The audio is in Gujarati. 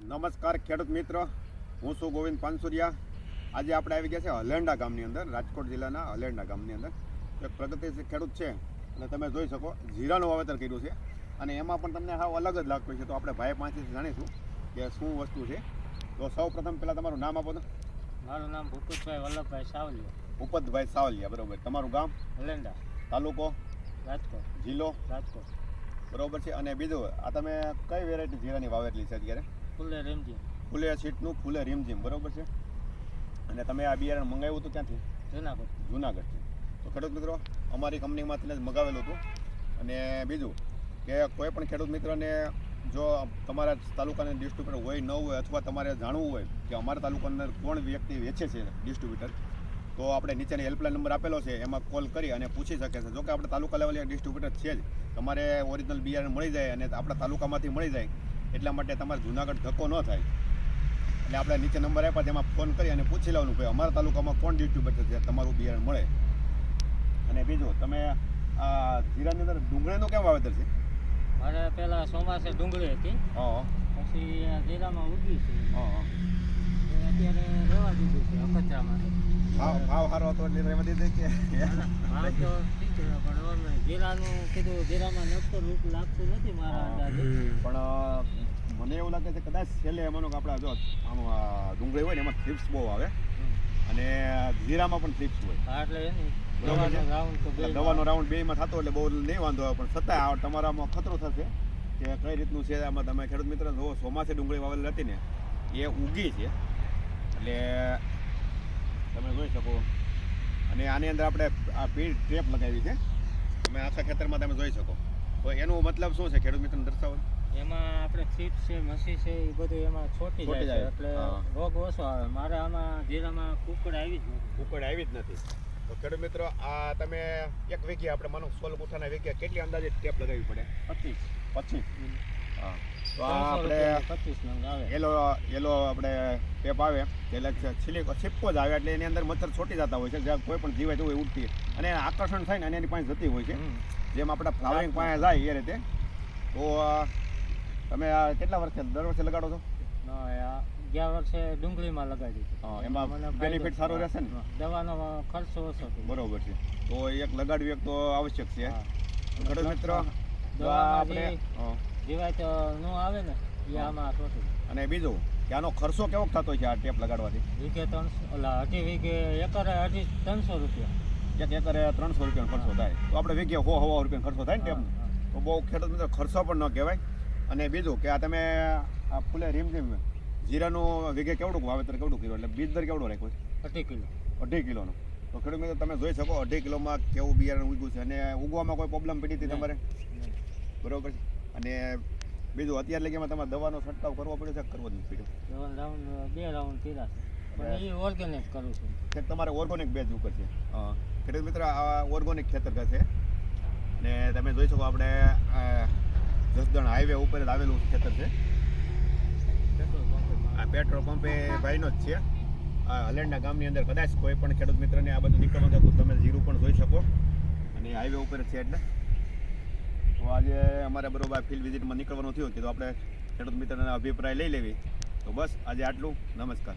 નમસ્કાર ખેડૂત મિત્ર. હું છું ગોવિંદ પાનસુરિયા. આજે આપણે આવી ગયા છે હલેન્ડા ગામની અંદર રાજકોટ જિલ્લાના હલેન્ડા ગામની અંદર. એક પ્રગતિશીલ ખેડૂત છે. અને તમે જોઈ શકો જીરાનું વાવેતર કર્યું છે. અને એમાં પણ તમને હાવ અલગ જ લાગતું છે તો આપણે ભાઈ પાસેથી જાણીશું કે શું વસ્તુ છે. તો સૌ પ્રથમ પહેલાં તમારું નામ આપો તો મારું નામ ભૂપતભાઈ વલ્લભભાઈ સાવલિયા. ભૂપતભાઈ સાવલિયા બરોબર. તમારું ગામ? હલેન્ડા તાલુકો? રાજકોટ. જિલ્લો? રાજકોટ. બરોબર છે. અને બીજું આ તમે કઈ વેરાયટી જીરાની વાવેતલી છે અત્યારે? ફૂલે રેમજી ફૂલે સીટનું ફૂલે રીમઝીમ બરોબર છે? અને તમે આ બિયારણ મંગાવ્યું હતું ક્યાંથી? જુનાગઢ. જુનાગઢથી. તો ખેડૂત મિત્રો અમારી કંપનીમાંથી જ મગાવેલું હતું. અને બીજું કે કોઈ પણ ખેડૂત મિત્રને જો તમારા તાલુકાના ડિસ્ટ્રીબ્યુટર હોય ન હોય અથવા તમારે જાણવું હોય કે અમારા તાલુકાની કોણ વ્યક્તિ વેચે છે ડિસ્ટ્રીબ્યુટર તો આપણે નીચેની હેલ્પલાઇન નંબર આપેલો છે. એમાં કોલ કરી અને પૂછી શકે છે. જો કે આપણે તાલુકા લેવલે ડિસ્ટ્રીબ્યુટર છે જ. તમારે ઓરિજિનલ બિયારણ મળી જાય અને આપણા તાલુકામાંથી મળી જાય. એટલા માટે તમારે જુનાગઢ ધક્કો ન થાય. એટલે આપણે નીચે નંબર આપ્યા તેમાં ફોન કરી અને પૂછી લેવાનું ભાઈ અમારા તાલુકામાં કોણ ડિસ્ટ્રીબ્યુટર છે તમારું બિયારણ મળે. અને બીજું તમે આ જીરાની અંદર ડુંગળીનું કેમ વાવેતર છે? મારે પહેલાં ચોમાસે ડુંગળી હતી. હા. પછી જીરામાં ઉગી છે. હા. અત્યારે રહેવા દીધું છે અખતરામાં ભાવ ભાવ સારો હતો એટલે રહેવા દીધી કે? ભાવ તો ઠીક છે પણ જીરાનું કીધું જીરામાં નક્કર રૂપ લાગતું નથી મારા અંદાજે. પણ મને એવું લાગે છે કદાચ છેલ્લે એમાંનો કે આપણે જો આમ ડુંગળી હોય ને એમાં થ્રિપ્સ બહુ આવે. અને જીરામાં પણ થ્રિપ્સ હોય. એટલે એની દવાનો રાઉન્ડ બે બેમાં થતો એટલે બહુ નહીં વાંધો આવે પણ છતાં આ તમારામાં ખતરો થશે કે કઈ રીતનું છે? આમાં તમે ખેડૂત મિત્ર જો ચોમાસે ડુંગળી વાવેલી હતી ને એ ઉગી છે. એટલે તમે જોઈ શકો. અને આની અંદર આપણે આ પીડ ટેપ લગાવી છે. તમે આખા ખેતરમાં તમે જોઈ શકો. તો એનો મતલબ શું છે? ખેડૂત મિત્રને દર્શાવો. એમાં આપણે ચીપ છે મસી છે એ બધું એમાં છોટી જાય. છે. એટલે. રોગ ઓછો આવે. મારે આમાં જીરામાં કુકડ આવી જ નથી. કુકડ આવી જ નથી. તો ખેડૂત મિત્રો આ તમે એક વીઘી આપણે માનો સોલ ગુઠાના વીઘે કેટલી અંદાજે ટેપ લગાવવી પડે? પચીસ. પચીસ. તો આ આપણે એલો એલો આપણે ટેપ આવે. એટલે છીલી છીપકો જ આવે એટલે એની અંદર મચ્છર છોટી જતા હોય છે. જ્યાં કોઈ પણ જીવાય હોય. ઉડતી અને આકર્ષણ થાય ને એની પાસે જતી હોય છે. જેમ આપણા ફ્લાવરિંગ પાસે જાય એ રીતે. તો તમે આ કેટલા વર્ષે દર વર્ષે લગાડો છો? ગયા વર્ષે ડુંગળીમાં લગાડી. એમાં બેનિફિટ સારો રહેશે ને? દવાનો ખર્ચો ઓછો બરોબર છે. તો એક લગાડવી એક તો આવશ્યક છે. મિત્રો જો આપણે જે નો ન આવે ને એ. આમાં અને બીજું કે આનો ખર્ચો કેવો થતો છે આ ટેપ લગાડવાથી? વીઘે ત્રણસો એટલે અઢી વીઘે એકરે અઢી ત્રણસો રૂપિયા. એક એકરે ત્રણસો રૂપિયાનો ખર્ચો થાય. તો આપણે વીઘે હો હવા રૂપિયાનો ખર્ચો થાય ને ટેપનો? તો બહુ ખેડૂત મિત્રો ખર્ચો પણ ન કહેવાય. અને બીજું કે આ તમે આ ફૂલે રીમ રીમ જીરાનું વીઘે કેવડું વાવેતર કેવડું કર્યું? એટલે બીજ દર કેવડો રાખ્યું છે. અઢી કિલો. અઢી કિલોનો. તો ખેડૂત મિત્રો તમે જોઈ શકો અઢી કિલોમાં કેવું બિયારણ ઉગ્યું છે અને ઉગવામાં કોઈ પ્રોબ્લેમ પડી હતી તમારે? બરોબર છે. અને બીજું અત્યાર લગીમાં તમારે દવાનો છંટકાવ કરવો પડ્યો છે કરવો નથી પડ્યો? રાઉન્ડ બે રાઉન્ડ કર્યા છે. પણ એ ઓર્ગેનિક કરું છું. કે તમારે ઓર્ગોનિક બેજ ઉપર છે. ખેડૂત મિત્ર આ ઓર્ગોનિક ખેતર છે. અને તમે જોઈ શકો આપણે જસદણ હાઈવે ઉપર જ આવેલું ખેતર છે. આ પેટ્રોલ પંપે ભાઈનો જ છે. આ હલેન્ડા ગામની અંદર કદાચ કોઈ પણ ખેડૂત મિત્રને આ બધું નીકળવાનું થાય તો તમે જીરું પણ જોઈ શકો. અને હાઈવે ઉપર જ છે એટલે. આજે અમારે બરોબર ફિલ્ડ વિઝિટમાં નીકળવાનું થયું કીધું આપણે ખેડૂત મિત્રના અભિપ્રાય લઈ લેવી. તો બસ, આજે આટલું. નમસ્કાર.